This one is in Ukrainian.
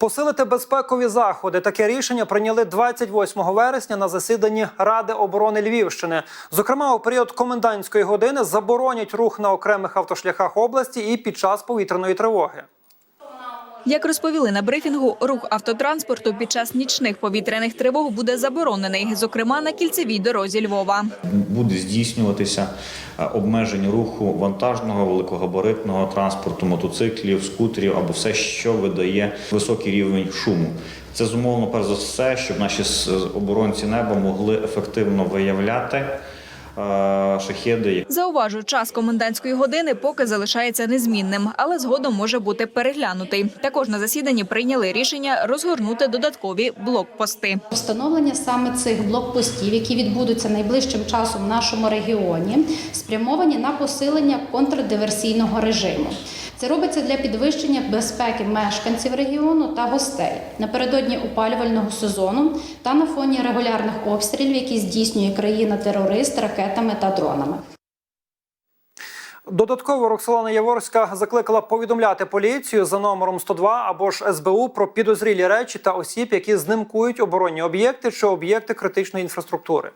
Посилити безпекові заходи. Таке рішення прийняли 28 вересня на засіданні Ради оборони Львівщини. Зокрема, у період комендантської години заборонять рух на окремих автошляхах області і під час повітряної тривоги. Як розповіли на брифінгу, рух автотранспорту під час нічних повітряних тривог буде заборонений, зокрема на кільцевій дорозі Львова. буде здійснюватися е, обмеження руху вантажного, великогабаритного транспорту, мотоциклів, скутерів або все, що видає високий рівень шуму. Це зумовлено перш за все, щоб наші оборонці неба могли ефективно виявляти шахеди, Зауважу, час комендантської години поки залишається незмінним, але згодом може бути переглянутий. Також на засіданні прийняли рішення розгорнути додаткові блокпости. Встановлення саме цих блокпостів, які відбудуться найближчим часом в нашому регіоні, спрямовані на посилення контрдиверсійного режиму. Це робиться для підвищення безпеки мешканців регіону та гостей напередодні опалювального сезону та на фоні регулярних обстрілів, які здійснює країна-терорист ракетами та дронами. Додатково Роксолана Яворська закликала повідомляти поліцію за номером 102 або ж СБУ про підозрілі речі та осіб, які знимкують оборонні об'єкти чи об'єкти критичної інфраструктури.